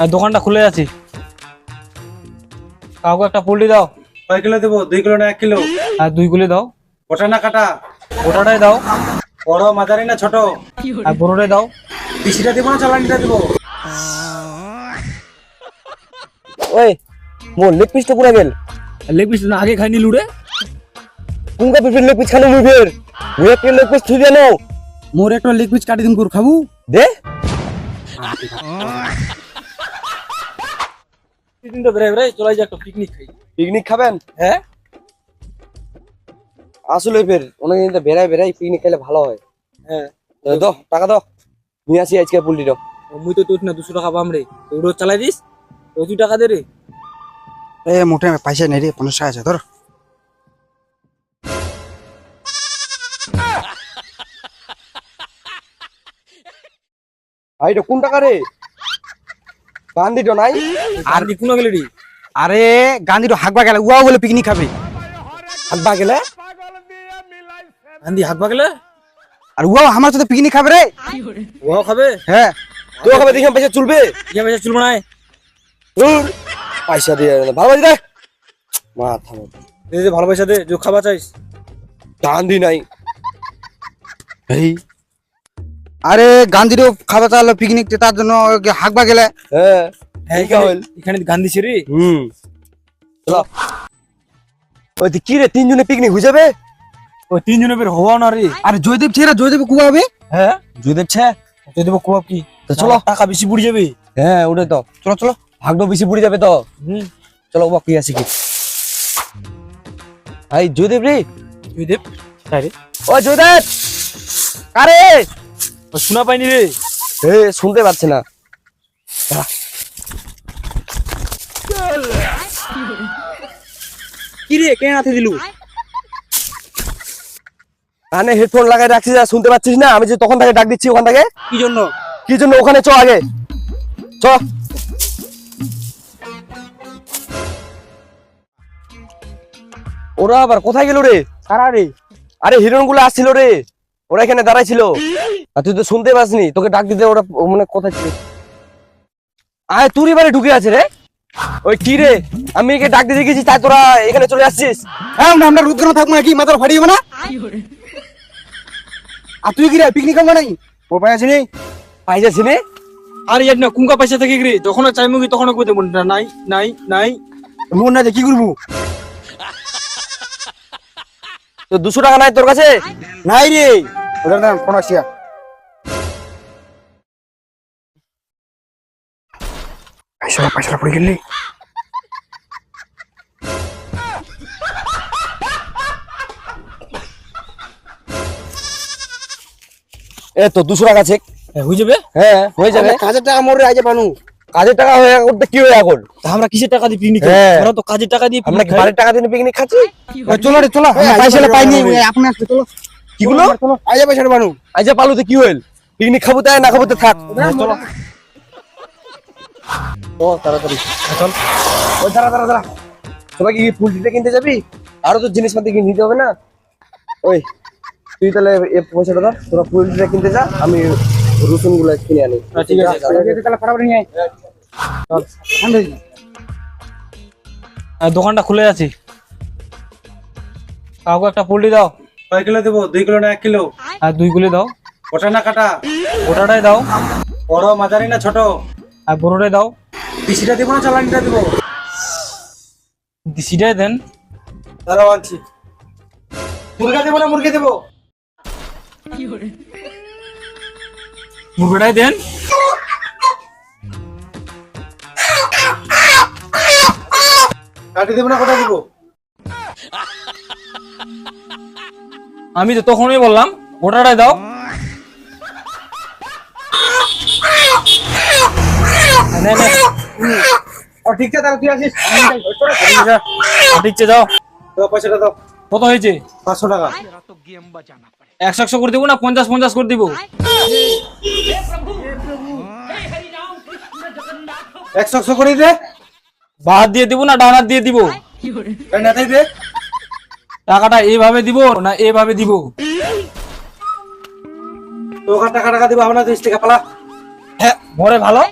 আর দোকানটা খুলে আছে কাউকে একটা পোল্ট্রি দাও। কয় কিলো দেবো? দুই কিলো না এক কিলো? আর দুই গুলি দাও। ওটা না কাটা? ওটাটাই দাও। বড় মাঝারি না ছোট? আর বড়টাই দাও। পিসিটা দিব না চালানিটা দিব? ওই মোর লেগ পিসটা পুরা গেল? লেগ পিস না আগে খাইনি লুড়ে। কুঙ্কা পিসের লেগ পিস খানো মুই ফের? মুই একটা লেগ পিস থুই দেনো মোর একটা লেগ পিস কাটি দিন করে খাব? দে। দিন তো বেড়ে বেড়ে চলে যা একটা পিকনিক খাই। পিকনিক খাবেন? হ্যাঁ। আসলে ফের অনেক দিন তো বেড়াই বেড়াই পিকনিক খেলে ভালো হয়। হ্যাঁ। দাও টাকা দাও। নিয়ে আসি আজকে পুলটি দাও মুই তো তোর না দুশো টাকা পাম রে। তুই রোজ চালাই দিস? তো তুই টাকা দে রে। এ মোটে পয়সা নেই রে পঞ্চাশ আছে ধর। ভাই এটা কোন টাকা রে? গান্ধীটো নাই। আর কোন গেলি আরে গান্ধী হাকবা গেলে উয়াও বলে পিকনিক খাবে। হাতবা গেলে? আন্দি হাত পাগলে আর উয়াও আমার সাথে পিকনিক খাবে রে। ও খাবে? হ্যাঁ। তুই খাবে দেখে পয়সা চলবে। ইয়া পয়সা চলবে না ধুর, পয়সা দিয়ে ভালো দে। মাথা মতো দে ভালো পয়সা দে যে খাবা চাইস। গান্ধী নাই। এই আরে গান্ধীরও খাবে তাহলে পিকনিক তার জন্য হাকবা গেলে। হ্যাঁ হ্যাঁ ঠিক হইল এখানে গান্ধী ছিরি হুম। ওই কি রে তিনজনে পিকনিক হয়ে যাবে ওই তিনজনে বের হওয়া না রে। আর জয়দেব ছেড়ে জয়দেব কুবা হবে? হ্যাঁ জয়দেব ছে। তুই দেবো কোয়াব কি? তো চলো। টাকা বেশি পড়ে যাবে। হ্যাঁ ওটাই তো। চলো চলো। ভাগ্য বেশি পড়ে যাবে তো। হুম। চলো বাবা কি আছে কি? এই জয়দেব রে। তুই দেব ও জয়দেব! আরে! শোনা পাইনি রে। এ শুনতে পাচ্ছে না। কি রে কে হাতে দিলু? কানে হেডফোন লাগাই রাখছিস আর শুনতে পাচ্ছিস না? আমি যে তখন থেকে ডাক দিচ্ছি ওখান থেকে। কি জন্য? কি জন্য? ওখানে চ আগে। চ। ওরা আবার কোথায় গেল রে? কারা রে? আরে হিরোইনগুলো আসছিল রে। ওরা এখানে দাঁড়াইছিল। আর তুই তো শুনতে পাসনি তোকে ডাক দিতে ওরা মানে কোথায় ছিল? আয় তুই এবারে ঢুকে আছে রে। ওই কি রে? আমি একে ডাক দিতে গেছি তাই তোরা এখানে চলে আসছিস। হ্যাঁ আমরা রুদ্র থাকব নাকি? মাথার ফাটিয়ে না? আর তুই কি রে পিকনিক খাব নাই ও পাই আছিস নি? পাইছে চিনে আর ইয়ার না কুঙ্কা পয়সা থেকে রে যখন চাইমু কি তখন কই মন না নাই নাই নাই। মন না যে কি করব? তো দুশো টাকা নাই তোর কাছে? নাই রে। ওদের নাম কোন আসিয়া পয়সা পয়সা পড়ে গেলি এ তো দুশো টাকা চেক হ্যাঁ, যাবে? হ্যাঁ হয়ে যাবে। কাজের টাকা মোর আইজে পানু কাজের টাকা হয়ে করতে কি হয়ে এখন? আমরা কিসের টাকা দিয়ে পিকনিক হ্যাঁ। আমরা তো কাজের টাকা দিয়ে আমরা কি। বাড়ির টাকা দিয়ে পিকনিক খাচ্ছি? চলো রে চলো। পয়সা পাইনি আপনার চলো। কিগুলো আইজে পয়সা আজ পালুতে কি হইল? পিকনিক খাব তাই না খাব তো থাক। চলো ও তাড়াতাড়ি। চল। ওই দাঁড়া দাঁড়া দাঁড়া। তোরা কি কিনতে যাবি? আরও তো জিনিসপাতি কিনে নিতে হবে না? ওই তুই তাহলে এ পয়সাটা ধর তোরা পুলটিটা কিনতে যা আমি রসুনগুলো কিনে আনি। হ্যাঁ, ঠিক আছে। তাহলে ফটাফট নিয়ে আয়। আর দোকানটা খুলে আছে কাউকে একটা পোল্ট্রি দাও। কয় কিলো দেবো? দুই কিলো না এক কিলো? আর দুই কিলো দাও। ওটা না কাটা? ওটাটাই দাও। বড় মাঝারি না ছোট? আর বড়টাই দাও। পিসিটা দিব না চালানিটা দেবো? দিশিটাই দেন। দাঁড়াও আনছি। মুরগা দেবো না মুরগি দেবো? মুরগিটাই দেন। কাটি দেবো না কোটা দিব? আমি তো তখনই বললাম ওটাটাই দাও। নে, নে। ও ঠিক আছে তাহলে তুই আসিস। ঠিক আছে দাও। তো পয়সাটা দাও। কত হয়েছে? পাঁচশো টাকা। একশো একশো করে দিব না পঞ্চাশ পঞ্চাশ করে দিব? একশো একশো করে দে। ভাত দিয়ে দিব না ডানার দিয়ে দিব? দে। টাকাটা এইভাবে দিব না এইভাবে দিব? তোকে টাকা টাকা দিব আপনার দুইশ টাকা পালা। হ্যাঁ মরে ভালো।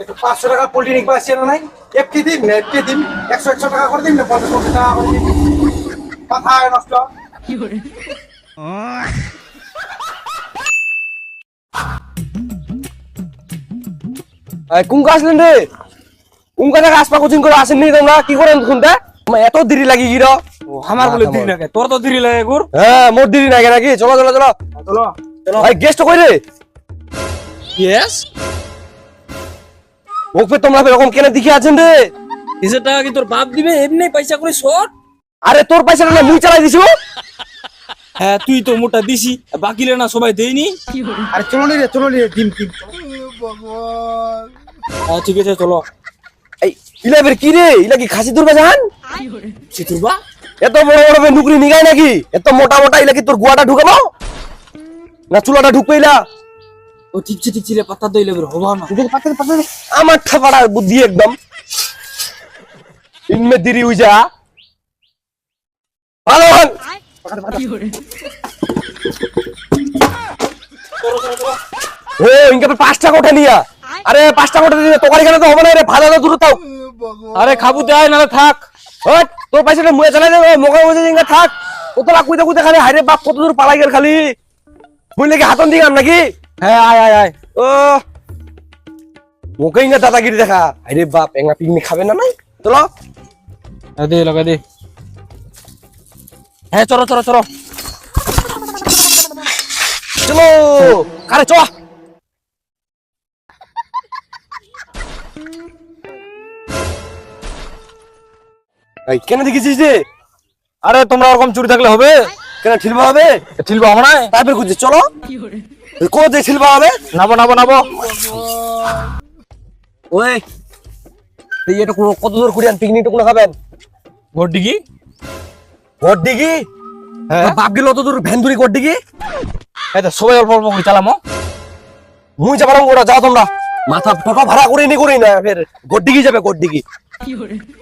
একটু পাঁচশো টাকা পোল্ট্রি নিকবা আসছে না নাই? একটি দিন একটি দিন। একশো একশো টাকা করে দিন না পঞ্চাশ পঞ্চাশ টাকা করে দিন। মাথায় নষ্ট। কুমকা আসলেন রে? কুমকা থেকে আসপা কোচিং করে আসেননি তোমরা? কি করেন শুনতে এত দেরি লাগি গির। আমার বলে দেরি লাগে। তোর তো দেরি লাগে গুর। হ্যাঁ মোর দেরি নাই নাকি? চলো চলো চলো। চলো। ভাই গেস্ট কই রে? ইয়েস ওকে তোমরা এরকম কেন দেখে আছেন রে? কিসের টাকা কি তোর বাপ দিবে? এমনি পয়সা করে শর্ট আরে তোর পয়সা না মুই চালাই দিছি হ্যাঁ তুই তো মোটা দিছি বাকিলে না সবাই দেয়নি। আরে চলো রে চলো রে ডিম হ্যাঁ ঠিক আছে চলো। এই ইলাবের কি রে? ইলা কি খাসি দুর্বা চিতুরবা এত বড় বড় নুকরি নিগাই নাকি? এত মোটা মোটা ইলা কি তোর গুয়াটা ঢুকাবো না চুলাটা ঢুকবে ইলা? ও ঠিক ছে পাতা দইলে বের হবা না। পাতে পাতে আমার ঠাপাড়া বুদ্ধি একদম। ইনমে দেরি হই যা ভালো হন। ও ইনকে তো পাঁচটা কোঠা নিয়া। আরে পাঁচটা কোঠা দিয়ে তোমার এখানে তো হবে না রে ভালো দূর তাও। আরে খাবু দেয় নালে থাক। ওই তোর পয়সাটা মুয়ে চালাই দেবে মোকা মুজে জিঙ্গা থাক। কতলা কুইতে কুইতে খালি হাইরে বাপ কত দূর পালাই গেল খালি। বুঝলে কি হাতন দিগাম নাকি? হ্যাঁ আয় আয় আয়। ও মোকে ইঙ্গা দাদাগিরি দেখা। আরে বাপ এঙ্গা পিকনিক খাবে না নাই? হ্যাঁ, দে লাগা দে। হ্যাঁ চলো চলো চলো। চলো কারে চ। কেন দেখেছিস রে? আরে তোমরা ওরকম চুরি থাকলে হবে? কেন ঠিলবা হবে ঠিলবো আমরা নাই তারপরে খুঁজছি চলো কো যে ঠিলবা হবে নাবো নাবো নাবো ওই এই এটা কোনো কত দূর কুড়িয়ান পিকনিকটা কোনো খাবেন গড্ডি কি হ্যাঁ বাপ গেল অত দূর ভ্যানদুরি গড় দিঘি এই তো সবাই অল্প অল্প করে চালামো মুই যাবার ওরা যাও তোমরা মাথা টোটো ভাড়া করে নি করি না ফের গড় দিঘি যাবে গড় দিঘি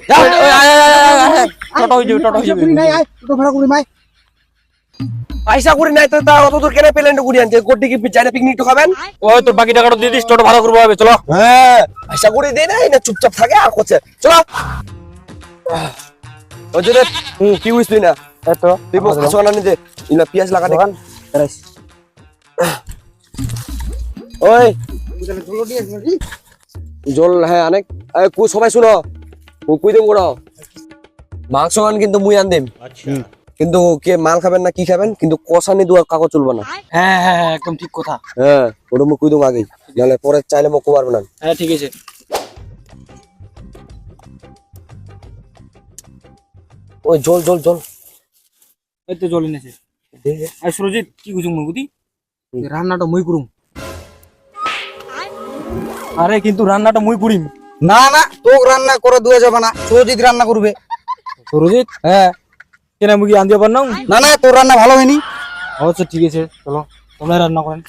যাও। ওই, ওই, আয়, আয়, আয়, আয়, আয়, আয়। টোটো হয়ে যাবে টোটো হয়ে যাবে নাই আয় তো ভাড়া করি মাই পয়সা করে নাই তো তা অত দূর কেন পেলেন আনছে চাইলে পিকনিক তো খাবেন? ওই তোর বাকি টাকাটা দিয়ে দিস টোটো ভাড়া করব হবে চলো। হ্যাঁ পয়সা করে নাই না চুপচাপ থাকে আর করছে। চলো। যে কি না? এতো তুই না নিতে ইনা পেঁয়াজ লাগা দেখান ওই। জল হ্যাঁ অনেক কু- সবাই শুনো। কুই দেব মাংস গান কিন্তু মুই আন দেম। কিন্তু কে মাল খাবেন না কি খাবেন? কিন্তু কষানি দুয়ার কাগজ চলবে না। হ্যাঁ হ্যাঁ হ্যাঁ একদম ঠিক কথা। হ্যাঁ ওটা মুই কুই আগেই। নাহলে পরে চাইলে মুখ পারবে না। হ্যাঁ ঠিক আছে। ওই জল জল জল। এই তো জল এনেছে। আর সুরজিৎ কি কুচুম মুগুদি রান্নাটা মুই করুম। আরে কিন্তু রান্নাটা মুই করিম। না না তোক রান্না করে দেওয়া যাবে না। সুজিত রান্না করবে। সুরজিৎ? হ্যাঁ। কেন মুগি আনতে পার না? না না তোর রান্না ভালো হয়নি। আচ্ছা ঠিক আছে চলো তোমরা রান্না করেন।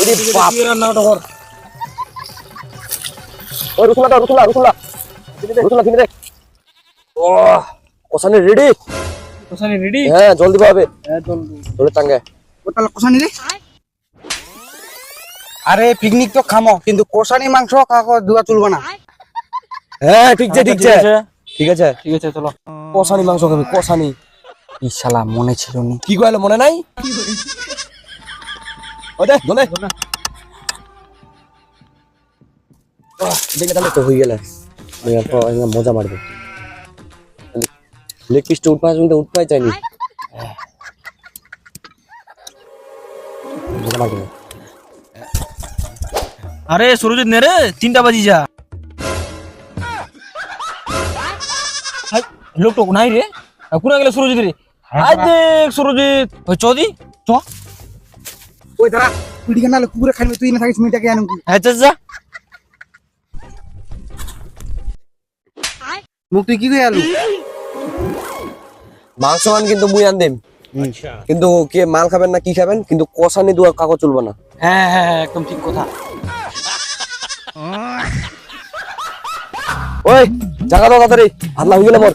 ওরে বাপ। তুই রান্নাটা কর। ওই রসুলা দাও রসুলা রসুলা রসুলা কিনে দে। ও কষানি রেডি কোসানি রেডি হ্যাঁ জল দিবা হবে হ্যাঁ চল জলের টাঙ্গে ও তাহলে কষানি রে? আরে পিকনিক তো খামো কিন্তু কষানি মাংস কাকো দুয়া চলবে না। হ্যাঁ ঠিক আছে ঠিক আছে। ঠিক আছে। ঠিক আছে চলো। কষানি মাংস খাবি কষানি ই শালা মনে ছিল নি। কি কইলো মনে নাই? ওই দে দলে দেখে তাহলে তো হয়ে গেলে। মজা মারবে। লেগ পিসটা উঠপাই শুনতে উঠপাই চাইনি। মজা মারবে। আরে সুরজিৎ নে রে তিনটা বাজি যা লোকটা নাই রে। কোনা গেলে সুরজিৎ রে? আজ দেখ সুরজিৎ। ওই চৌদি চ। ওই দাঁড়া পিড়ি নালে কুকুরে খাইবে তুই না থাকিস মিটাকে আনুন হ্যাঁ চল যা। মুখ তুই কি কই আলু? মাংস আন কিন্তু মুই আন দেম। কিন্তু কে মাল খাবেন না কি খাবেন? কিন্তু কষানি দুয়ার কাগজ চলবে না। হ্যাঁ হ্যাঁ হ্যাঁ, একদম ঠিক কথা। ওই জায়গা দাও তাড়াতাড়ি। ভাত হয়ে গেলে মোর।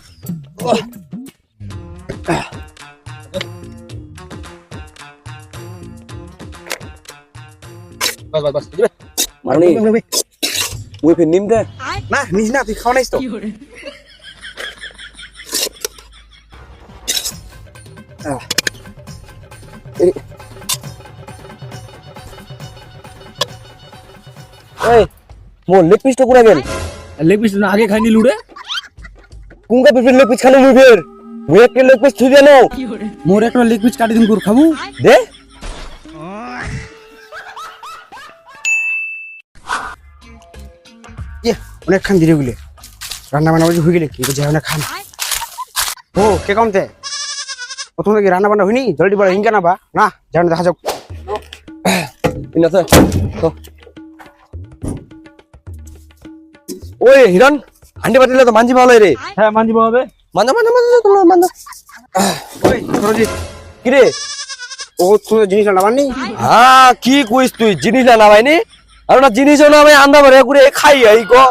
বাস বাস বাস মানে মুই ফির নিম দে। না নিস না তুই খাওয়া নাইস তো। এই মোর লেগ পিসটা কোনা গেল? লেগ পিস না আগে খাই নিলু রে। কুঙ্কা পিপের লেগ পিস খানো মুই ফের মুই একটা লেগ পিস থুই দে নাও মোর একটা লেগ পিস কাটি দিন করে খাব। দে। ইয়ে অনেকক্ষণ ধীরে গুলে রান্না বান্না হয়ে গেলে কি? যাই না খান ও কে কমতে প্রথম থেকে রান্না বান্না হয়নি? জলদি বড় হিংকা না বা? না যাই দেখা যাক। ওই হিরণ। হান্ডি পাতিলে তো মানজি ভালো রে। হ্যাঁ মানজি হবে মানজা মানজা মানজা তোমরা মানজা ওই সরজিৎ। কি রে ও তুমি জিনিস রান্না হ্যাঁ কি কইস তুই? জিনিস না ভাইনি আর না জিনিসও না ভাই আন্দা ভরে করে খাই এই গো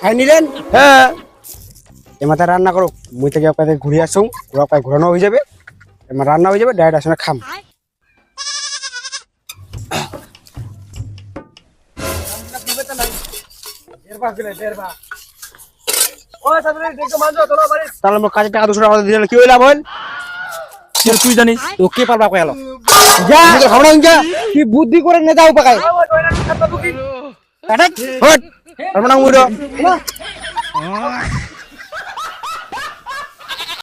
খাই নিলেন হ্যাঁ। এ মাথায় রান্না করো। মুই থেকে আপনাদের ঘুরে আসুন ওরা পায়ে ঘোরানো হয়ে যাবে। এবার রান্না হয়ে যাবে ডাইরেক্ট আসলে খাম। তাহলে আমার কাজে টাকা দুশো টাকা দিলে কি হইলাম বল? তুই জানিস। তো কে পারবা কয়ালো যা। খাব না কি বুদ্ধি করে নেতা উপাকায়। হট পারব না মুড়ো।